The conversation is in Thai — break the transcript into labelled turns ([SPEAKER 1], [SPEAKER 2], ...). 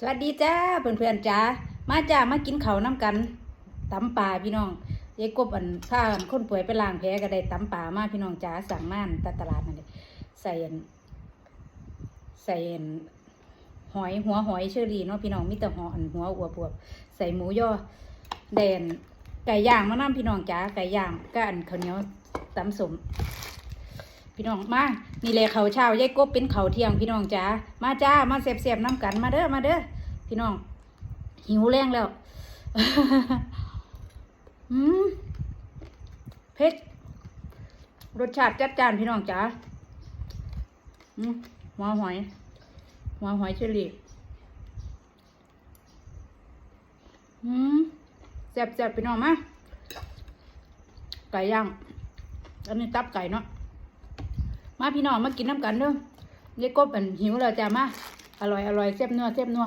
[SPEAKER 1] สวัสดีจ้าเพื่อนๆจ้ามาจ้ามากินข้าวน้ำกันตำป่าพี่น้องยายกบอันข้าอันคนป่วยไปล้างแผลก็ได้ตำป่ามาพี่น้องจ้าสั่งม่านตตลาดนั่นเลยใส่อันใส่อันหอยหัวหอยเชอรี่เนาะพี่น้องมีแต่หออันหัวอวบวบใส่หมูย่อแดนไก่ย่างมาน้ำพี่น้องจ้าไก่ย่างก็อันข้าวเหนียวตำสม พี่น้องมานี่แหละเขาเช้ายายกบเป็นเขาเที่ยงพี่น้องจ้ามาจ้ามาเสียบเสียบน้ำกันมาเด้อมาเด้อพี่น้อง หิวแรงแล้วอืมเผ็ดรสชาติจัดจานพี่น้องจ้าอืมหัวหอยหัวหอยเชอรี่ยอืมแซ่บแซ่บๆพี่น้องมาไก่ย่างอันนี้ตับไก่เนาะ มาพี่น้องมากินน้ำกันเด้อยายกบอันหิวแล้วจ้ามาอร่อยอร่อยเสียบนัวเสียบนัว